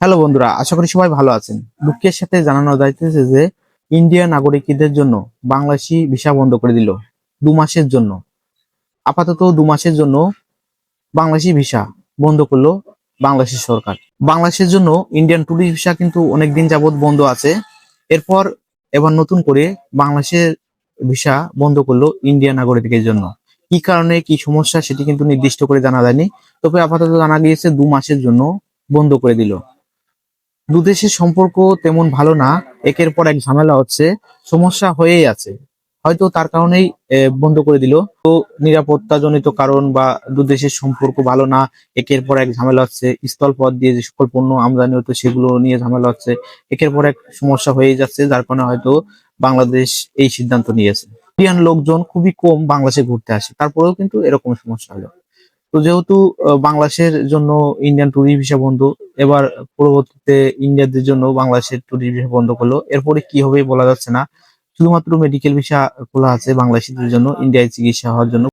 Hello বন্ধুরা, আশা করি সবাই ভালো আছেন। দুঃখের সাথে জানানো যাইতেছে যে ইন্ডিয়া নাগরিকদের জন্য বাংলাদেশি ভিসা বন্ধ করে দিল। দু মাসের জন্য। আপাতত দু মাসের জন্য বাংলাদেশি ভিসা বন্ধ করল বাংলাদেশের সরকার। বাংলাদেশের জন্য ইন্ডিয়ান টুরিস্ট ভিসা কিন্তু অনেকদিন যাবত বন্ধ আছে। এরপর এবার নতুন করে বাংলাদেশের ভিসা বন্ধ করল ইন্ডিয়ান নাগরিকদের জন্য। কি কারণে, কি সমস্যা, সেটি কিন্তু নির্দিষ্ট করে জানা যায়নি। তবে আপাতত জানা গিয়েছে দু মাসের জন্য বন্ধ করে দিল। দু দেশের সম্পর্ক তেমন ভালো না, একের পর এক ঝামেলা হচ্ছে, সমস্যা হয়েই আছে। হয়তো তার কারণেই বন্ধ করে দিল। তো নিরাপত্তা জনিত কারণ বা দুদেশের সম্পর্ক ভালো না, একের পর এক ঝামেলা হচ্ছে, স্থল পথ দিয়ে যে সকল পণ্য আমদানি হতো সেগুলো নিয়ে ঝামেলা হচ্ছে, একের পর এক সমস্যা হয়ে যাচ্ছে, যার কারণে হয়তো বাংলাদেশ এই সিদ্ধান্ত নিয়েছে। ইন্ডিয়ান লোকজন খুবই কম বাংলাদেশে ঘুরতে আসে, তারপরেও কিন্তু এরকম সমস্যা হলো। তো যেহেতু বাংলাদেশের জন্য ইন্ডিয়ান ট্যুরি ভিসা বন্ধ, এবার পরবর্তীতে ইন্ডিয়াদের জন্য বাংলাদেশের ট্যুরি ভিসা বন্ধ করল, এরপরে কি হবে বলা যাচ্ছে না। শুধুমাত্র মেডিকেল ভিসা খোলা আছে বাংলাদেশিদের জন্য ইন্ডিয়ায় চিকিৎসা হওয়ার জন্য।